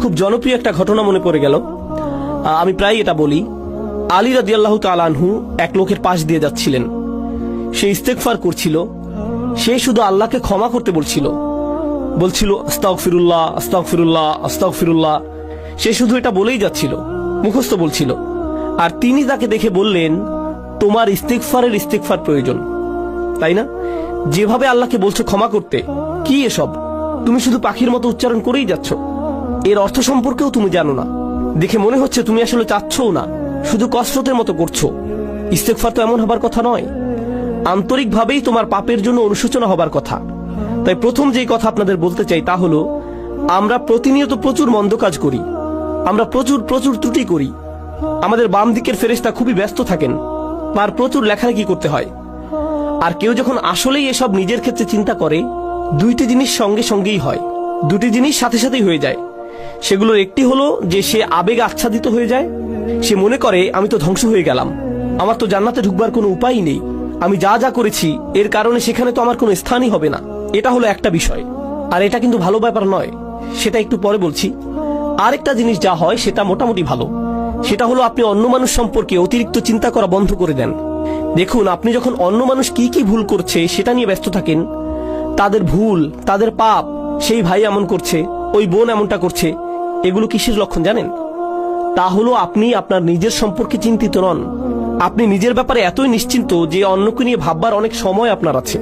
খুব জনপ্রিয় একটা ঘটনা মনে পড়ে গেল। আমি প্রায় এটা বলি। আলী রাদিয়াল্লাহু তালানহু এক লোকের পাশ দিয়ে যাচ্ছিলেন। সে ইস্তেকফার করছিল। সে শুধু আল্লাহকে ক্ষমা করতে বলছিল। বলছিল আস্তাক ফিরুল্লাহ আস্তাক ফিরুল্লাহ আস্তাক ফিরুল্লাহ সে শুধু এটা বলেই যাচ্ছিল, মুখস্থ বলছিল। আর তিনি তাকে দেখে বললেন, তোমার ইস্তেকফারের ইস্তেকফার প্রয়োজন। তাই না? যেভাবে আল্লাহকে বলছো ক্ষমা করতে, কি এসব? তুমি শুধু পাখির মতো উচ্চারণ করেই যাচ্ছ। এর অর্থ সম্পর্কেও তুমি জানো না। দেখে মনে হচ্ছে তুমি আসলে চাচ্ছও না, শুধু কসরতের মতো করছ। ইস্তেকফার তো এমন হবার কথা নয়। আন্তরিকভাবেই তোমার পাপের জন্য অনুশোচনা হবার কথা। তাই প্রথম যেই কথা আপনাদের বলতে চাই তা হলো, আমরা প্রতিনিয়ত প্রচুর মন্দ কাজ করি। আমরা প্রচুর প্রচুর ত্রুটি করি। আমাদের বাম দিকের ফেরেশতা খুবই ব্যস্ত থাকেন, তার প্রচুর লেখালেখি করতে হয়। আর কেউ যখন আসলেই এসব নিজের ক্ষেত্রে চিন্তা করে, দুইটি জিনিস সঙ্গে সঙ্গেই হয়। দুটি জিনিস সাথে সাথেই হয়ে যায়। সেগুলোর একটি হলো যে সে আবেগ আচ্ছাদিত হয়ে যায়। সে মনে করে, আমি তো ধ্বংস হয়ে গেলাম। আমার তো জান্নাতে ঢুকবার কোনো উপায়ই নেই। আমি যা যা করেছি, এর কারণে সেখানে তো আমার কোনো স্থানই হবে না। এটা হলো একটা বিষয়। আর এটা কিন্তু ভালো ব্যাপার নয়। সেটা একটু পরে বলছি। আরেকটা জিনিস যা হয়, সেটা মোটামুটি ভালো। সেটা হলো আপনি অন্য মানুষ সম্পর্কে অতিরিক্ত চিন্তা করা বন্ধ করে দেন। দেখুন, আপনি যখন অন্য মানুষ কি কি ভুল করছে, সেটা নিয়ে ব্যস্ত থাকেন। তাদের ভুল, তাদের পাপ, সেই ভাই এমন করছে, ওই বোন এমনটা করছে। এগুলো কিসের লক্ষণ জানেন? তা হলো আপনি আপনার নিজের সম্পর্কে চিন্তিত নন। আপনি নিজের ব্যাপারে এতই নিশ্চিন্ত যে অন্যকে নিয়ে ভাববার অনেক সময় আপনার আছে।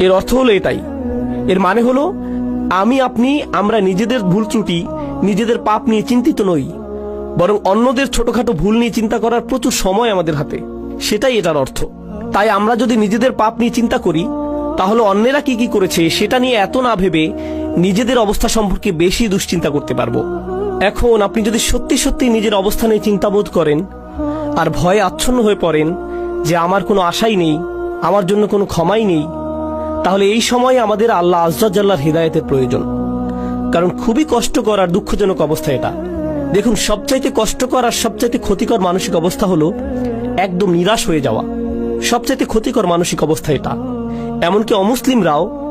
এর অর্থ হলো এটাই। এর মানে হলো, আমি, আপনি, আমরা নিজেদের ভুল ত্রুটি, নিজেদের পাপ নিয়ে চিন্তিত নই। বরং অন্যদের ছোটখাটো ভুল নিয়ে চিন্তা করার প্রচুর সময় আমাদের হাতে। সেটাই এটার অর্থ। তাই আমরা যদি নিজেদের পাপ নিয়ে চিন্তা করি, তাহলে অন্যেরা কি কি করেছে সেটা নিয়ে এত না ভেবে নিজেদের অবস্থা সম্পর্কে বেশি দুশ্চিন্তা করতে পারব। এখন আপনি যদি সত্যি সত্যি নিজের অবস্থা নিয়ে চিন্তাবোধ করেন, আর ভয়ে আচ্ছন্ন হয়ে পড়েন যে আমার কোনো আশাই নেই, আমার জন্য কোনো ক্ষমাই নেই, তাহলে এই সময় আমাদের আল্লাহ আজ্লার হৃদায়তের প্রয়োজন। কারণ খুবই কষ্টকর আর দুঃখজনক অবস্থা এটা। দেখুন, সবচাইতে কষ্টকর আর সবচাইতে ক্ষতিকর মানসিক অবস্থা হলো একদম নিরাশ হয়ে যাওয়া। সবচাইতে ক্ষতিকর মানসিক অবস্থা এটা। এমনকি অমুসলিমরাও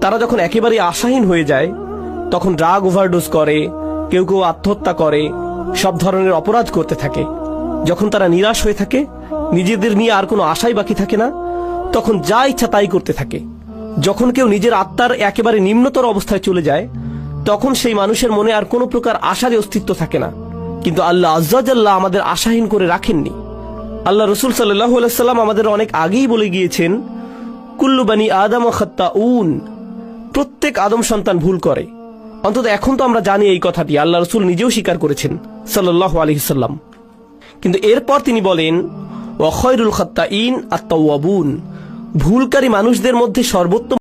তারা যখন একেবারে আশাহীন হয়ে যায়, তখন ড্রাগ ওভারডোজ করে, কেউ কেউ আত্মহত্যা করে, সব ধরনের অপরাধ করতে থাকে। যখন তারা নিরাশ হয়ে থাকে, নিজেদের নিয়ে আর কোনো আশাই বাকি থাকে না, তখন যা ইচ্ছা তাই করতে থাকে। যখন কেউ নিজের আত্মার একেবারে নিম্নতর অবস্থায় চলে যায়, তখন সেই মানুষের মনে আর কোনো প্রকার আশারই অস্তিত্ব থাকে না। কিন্তু আল্লাহ আজ্লাহ আমাদের আশাহীন করে রাখেননি। আল্লাহ রসুল সাল্লাহ সাল্লাম আমাদের অনেক আগেই বলে গিয়েছেন, কুল্লু বানি আদম খত্তা উন প্রত্যেক আদম সন্তান ভুল করে। অন্তত এখন তো আমরা জানি এই কথাটি। আল্লাহ রসুল নিজেও স্বীকার করেছেন সাল্লাহ আলহিসাল্লাম কিন্তু এরপর তিনি বলেন অখয়রুল খত্তা ইন আত্মাবুন ভুলকারী মানুষদের মধ্যে সর্বোত্তম